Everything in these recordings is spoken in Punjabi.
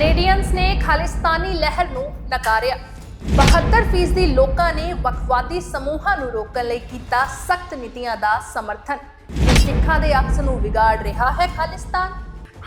ਕੈਨੇਡੀਅਨਸ ਨੇ ਖਾਲਿਸਤਾਨੀ ਲਹਿਰ ਨੂੰ ਨਕਾਰਿਆ। 72% ਦੀ ਲੋਕਾਂ ਨੇ ਵਕਵਾਦੀ ਸਮੂਹਾਂ ਨੂੰ ਰੋਕਣ ਲਈ ਕੀਤਾ ਸਖਤ ਨੀਤੀਆਂ ਦਾ ਸਮਰਥਨ। ਸਿੱਖਾਂ ਦੇ ਅਕਸ ਨੂੰ ਵਿਗਾੜ ਰਿਹਾ ਹੈ ਖਾਲਿਸਤਾਨ।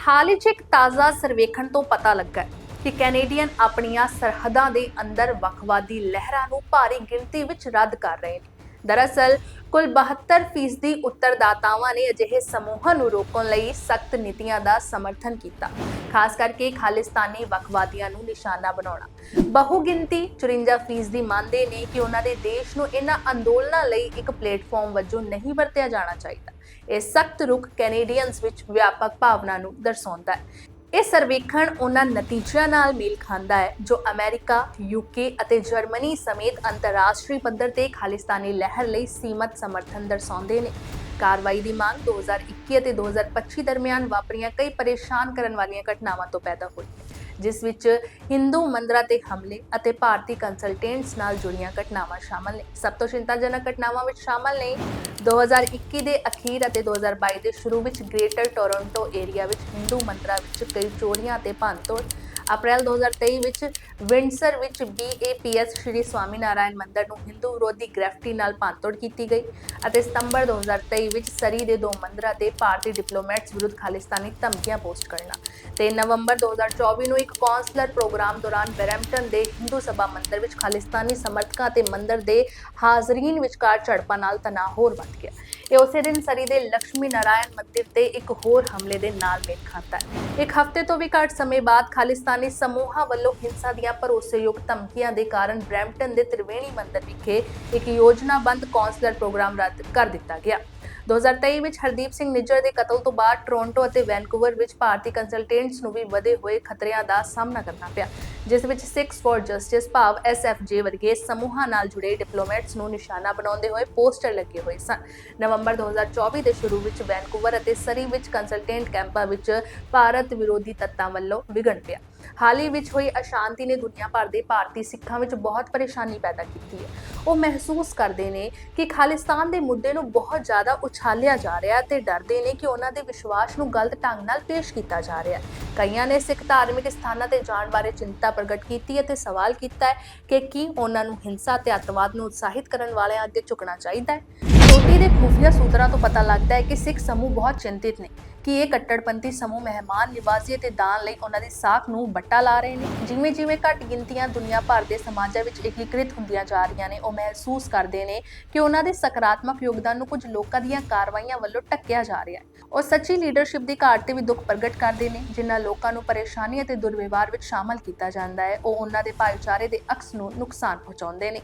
ਹਾਲ ਹੀ 'ਚ ਇੱਕ ਤਾਜ਼ਾ ਸਰਵੇਖਣ ਤੋਂ ਪਤਾ ਲੱਗਾ ਕਿ ਕੈਨੇਡੀਅਨ ਆਪਣੀਆਂ ਸਰਹੱਦਾਂ ਦੇ ਅੰਦਰ ਵਕਵਾਦੀ ਲਹਿਰਾਂ ਨੂੰ ਭਾਰੀ ਗਿਣਤੀ ਵਿੱਚ ਰੱਦ ਕਰ ਰਹੇ ਨੇ। ਦਰਅਸਲ, ਕੁੱਲ 72% ਦੀ ਉੱਤਰਦਾਤਾਵਾਂ ਨੇ ਅਜਿਹੇ ਸਮੂਹਾਂ ਨੂੰ ਰੋਕਣ ਲਈ ਸਖਤ ਨੀਤੀਆਂ ਦਾ ਸਮਰਥਨ ਕੀਤਾ, ਖਾਸ ਕਰਕੇ ਖਾਲਿਸਤਾਨੀ ਵਕਵਾਦੀਆਂ ਨੂੰ ਨਿਸ਼ਾਨਾ ਬਣਾਉਣਾ। ਬਹੁਗਿਣਤੀ 54 ਫੀਸਦੀ ਮੰਨਦੇ ਨੇ ਕਿ ਉਹਨਾਂ ਦੇ ਦੇਸ਼ ਨੂੰ ਇਹਨਾਂ ਅੰਦੋਲਨਾਂ ਲਈ ਇੱਕ ਪਲੇਟਫਾਰਮ ਵਜੋਂ ਨਹੀਂ ਵਰਤਿਆ ਜਾਣਾ ਚਾਹੀਦਾ। ਇਹ ਸਖਤ ਰੁਖ ਕੈਨੇਡੀਅਨਸ ਵਿੱਚ ਵਿਆਪਕ ਭਾਵਨਾ ਨੂੰ ਦਰਸਾਉਂਦਾ ਹੈ। ਇਹ ਸਰਵੇਖਣ ਉਹਨਾਂ ਨਤੀਜਿਆਂ ਨਾਲ ਮੇਲ ਖਾਂਦਾ ਹੈ ਜੋ ਅਮਰੀਕਾ, ਯੂਕੇ ਅਤੇ ਜਰਮਨੀ ਸਮੇਤ ਅੰਤਰਰਾਸ਼ਟਰੀ ਪੱਧਰ ਤੇ ਖਾਲਿਸਤਾਨੀ ਲਹਿਰ ਲਈ ਸੀਮਤ ਸਮਰਥਨ ਦਰਸਾਉਂਦੇ ਨੇ। ਕਾਰਵਾਈ ਦੀ ਮੰਗ 2021 ਅਤੇ 2025 ਦਰਮਿਆਨ ਵਾਪਰੀਆਂ ਕਈ ਪਰੇਸ਼ਾਨ ਕਰਨ ਵਾਲੀਆਂ ਘਟਨਾਵਾਂ ਤੋਂ ਪੈਦਾ ਹੋਈ ਜਿਸ ਵਿੱਚ ਹਿੰਦੂ ਮੰਦਰਾਂ ਤੇ ਹਮਲੇ ਅਤੇ ਭਾਰਤੀ ਕੰਸਲਟੈਂਟਸ ਨਾਲ ਜੁੜੀਆਂ ਘਟਨਾਵਾਂ ਸ਼ਾਮਲ ਨੇ। ਸਭ ਤੋਂ ਚਿੰਤਾਜਨਕ ਘਟਨਾਵਾਂ ਵਿੱਚ ਸ਼ਾਮਲ ਨੇ 2021 ਦੇ ਅਖੀਰ ਅਤੇ 2022 ਦੇ ਸ਼ੁਰੂ ਵਿੱਚ ਗ੍ਰੇਟਰ ਟੋਰਾਂਟੋ ਏਰੀਆ ਵਿੱਚ ਹਿੰਦੂ ਮੰਦਰਾਂ ਵਿੱਚ ਕਈ ਚੋਰੀਆਂ ਅਤੇ ਭੰਨਤੋੜ ਅਪ੍ਰੈਲ 2023 ਵਿੱਚ ਵਿੰਡਸਰ ਵਿੱਚ BAPS ਸ਼੍ਰੀ ਸਵਾਮੀਨਾਰਾਇਣ ਮੰਦਿਰ ਨੂੰ ਹਿੰਦੂ ਵਿਰੋਧੀ ਗ੍ਰੈਫਟੀ ਨਾਲ ਭੰਨਤੋੜ ਕੀਤੀ ਗਈ ਅਤੇ ਸਤੰਬਰ 2023 ਵਿੱਚ ਸਰੀ ਦੇ ਦੋ ਮੰਦਰਾਂ ਤੇ ਭਾਰਤੀ ਡਿਪਲੋਮੈਟਸ ਵਿਰੁੱਧ ਖਾਲਿਸਤਾਨੀ ਧਮਕੀਆਂ ਪੋਸਟ ਕਰਨਾ ਤੇ ਨਵੰਬਰ 2024 ਨੂੰ ਇੱਕ ਕੌਂਸਲਰ ਪ੍ਰੋਗਰਾਮ ਦੌਰਾਨ ਬਰੈਂਪਟਨ ਦੇ ਹਿੰਦੂ ਸਭਾ ਮੰਦਿਰ ਵਿੱਚ ਖਾਲਿਸਤਾਨੀ ਸਮਰਥਕਾਂ ਤੇ ਮੰਦਿਰ ਦੇ ਹਾਜ਼ਰੀਨ ਵਿਚਕਾਰ ਝੜਪਾਂ ਨਾਲ ਤਣਾਅ ਹੋਰ ਵੱਧ ਗਿਆ। ਇਹ ਉਸੇ ਦਿਨ ਸਰੀ ਦੇ ਲక్ష్ਮੀ ਨਾਰਾਇਣ ਮੰਦਿਰ ਤੇ ਇੱਕ ਹੋਰ ਹਮਲੇ ਦੇ ਨਾਲ ਮੇਲ ਖਾਂਦਾ ਹੈ। ਇੱਕ ਹਫ਼ਤੇ ਤੋਂ ਵੀ ਘੱਟ ਸਮੇਂ ਬਾਅਦ ਖਾਲਿਸਤਾਨੀ ਸਮੂਹਾਂ ਵੱਲੋਂ ਹਿੰਸਾ ਦੀਆਂ ਭਰੋਸੇਯੋਗ ਧਮਕੀਆਂ ਦੇ ਕਾਰਨ ਬ੍ਰੈਂਪਟਨ ਦੇ ਤ੍ਰਿਵੇਣੀ ਮੰਦਿਰ ਵਿਖੇ ਇੱਕ ਯੋਜਨਾਬੰਦ ਕੌਂਸਲਰ ਪ੍ਰੋਗਰਾਮ ਰੱਦ ਕਰ ਦਿੱਤਾ ਗਿਆ। 2023 ਵਿੱਚ ਹਰਦੀਪ ਸਿੰਘ ਨਿੱਜਰ ਦੇ ਕਤਲ ਤੋਂ ਬਾਅਦ ਟੋਰਾਂਟੋ ਅਤੇ ਵੈਨਕੂਵਰ ਵਿੱਚ ਭਾਰਤੀ ਕੰਸਲਟੈਂਟਸ ਨੂੰ ਵੀ ਵਧੇ ਹੋਏ ਖਤਰਿਆਂ ਦਾ ਸਾਹਮਣਾ ਕਰਨਾ ਪਿਆ। ਜਿਸ ਵਿੱਚ ਸਿਕਸ ਫॉर ਜਸਟਿਸ ਭਾਵ ਐਸਐਫਜੇ ਵਰਗੇ ਸਮੂਹਾਂ ਨਾਲ ਜੁੜੇ ਡਿਪਲੋਮੈਟਸ ਨੂੰ ਨਿਸ਼ਾਨਾ ਬਣਾਉਂਦੇ ਹੋਏ ਪੋਸਟਰ ਲੱਗੇ ਹੋਏ ਸਨ। ਨਵੰਬਰ 2024 ਦੇ ਸ਼ੁਰੂ ਵਿੱਚ ਵੈਨਕੂਵਰ ਅਤੇ ਸਰੀ ਵਿੱਚ ਕੰਸਲਟੈਂਟ ਕੈਂਪਾਂ ਵਿੱਚ ਭਾਰਤ ਵਿਰੋਧੀ ਤੱਤਾਂ ਵੱਲੋਂ ਵਿਗੜ ਪਿਆ। ਹਾਲ ਹੀ ਵਿੱਚ ਹੋਈ ਅਸ਼ਾਂਤੀ ਨੇ ਦੁਨੀਆ ਭਰ ਦੇ ਭਾਰਤੀ ਸਿੱਖਾਂ ਵਿੱਚ ਬਹੁਤ ਪਰੇਸ਼ਾਨੀ ਪੈਦਾ ਕੀਤੀ ਹੈ। ਉਹ ਮਹਿਸੂਸ ਕਰਦੇ ਨੇ ਕਿ ਖਾਲਿਸਤਾਨ ਦੇ ਮੁੱਦੇ ਨੂੰ ਬਹੁਤ ਜ਼ਿਆਦਾ ਉਛਾਲਿਆ ਜਾ ਰਿਹਾ ਹੈ ਤੇ ਡਰਦੇ ਨੇ ਕਿ ਉਹਨਾਂ ਦੇ ਵਿਸ਼ਵਾਸ ਨੂੰ ਗਲਤ ਢੰਗ ਨਾਲ ਪੇਸ਼ ਕੀਤਾ ਜਾ ਰਿਹਾ ਹੈ। ਕਈਆਂ ਨੇ ਸਿੱਖ ਧਾਰਮਿਕ ਸਥਾਨਾਂ ਤੇ ਜਾਣ ਬਾਰੇ ਚਿੰਤਾ ਪ੍ਰਗਟ ਕੀਤੀ ਹੈ ਤੇ ਸਵਾਲ ਕੀਤਾ ਹੈ ਕਿ ਕੀ ਉਹਨਾਂ ਨੂੰ ਹਿੰਸਾ ਤੇ ਅੱਤਵਾਦ ਨੂੰ ਉਤਸ਼ਾਹਿਤ ਕਰਨ ਵਾਲਿਆਂ ਅੱਗੇ ਝੁਕਣਾ ਚਾਹੀਦਾ ਹੈ। ਚੋਟੀ ਦੇ ਖੂਫੀਆ ਸੂਤਰਾਂ ਤੋਂ ਪਤਾ ਲੱਗਦਾ ਹੈ ਕਿ ਸਿੱਖ ਸਮੂਹ ਬਹੁਤ ਚਿੰਤਿਤ ਨੇ ਕਿ ਇਹ ਕੱਟੜਪੰਥੀ ਸਮੂਹ ਮਹਿਮਾਨ ਨਿਵਾਜ਼ੀ ਤੇ ਦਾਨ ਲਈ ਉਹਨਾਂ ਦੀ ਸਾਖ ਨੂੰ ਬੱਟਾ ਲਾ ਰਹੇ ਨੇ। ਜਿਵੇਂ ਜਿਵੇਂ ਘੱਟ ਗਿਣਤੀਆਂ ਦੁਨੀਆ ਭਰ ਦੇ ਸਮਾਜਾਂ ਵਿੱਚ ਏਕੀਕ੍ਰਿਤ ਹੁੰਦੀਆਂ ਜਾ ਰਹੀਆਂ ਨੇ, ਉਹ ਮਹਿਸੂਸ ਕਰਦੇ ਨੇ ਕਿ ਉਹਨਾਂ ਦੇ ਸਕਾਰਾਤਮਕ ਯੋਗਦਾਨ ਨੂੰ ਕੁਝ ਲੋਕਾਂ ਦੀਆਂ ਕਾਰਵਾਈਆਂ ਵੱਲੋਂ ਟੱਕਿਆ ਜਾ ਰਿਹਾ ਹੈ। ਉਹ ਸੱਚੀ ਲੀਡਰਸ਼ਿਪ ਦੀ ਘਾਟ ਤੇ ਵੀ ਦੁੱਖ ਪ੍ਰਗਟ ਕਰਦੇ ਨੇ, ਜਿਨ੍ਹਾਂ ਲੋਕਾਂ ਨੂੰ ਪਰੇਸ਼ਾਨੀ ਅਤੇ ਦੁਰਵਿਵਹਾਰ ਵਿੱਚ ਸ਼ਾਮਲ ਕੀਤਾ ਜਾਂਦਾ ਹੈ, ਉਹ ਉਹਨਾਂ ਦੇ ਭਾਈਚਾਰੇ ਦੇ ਅਕਸ ਨੂੰ ਨੁਕਸਾਨ ਪਹੁੰਚਾਉਂਦੇ ਨੇ।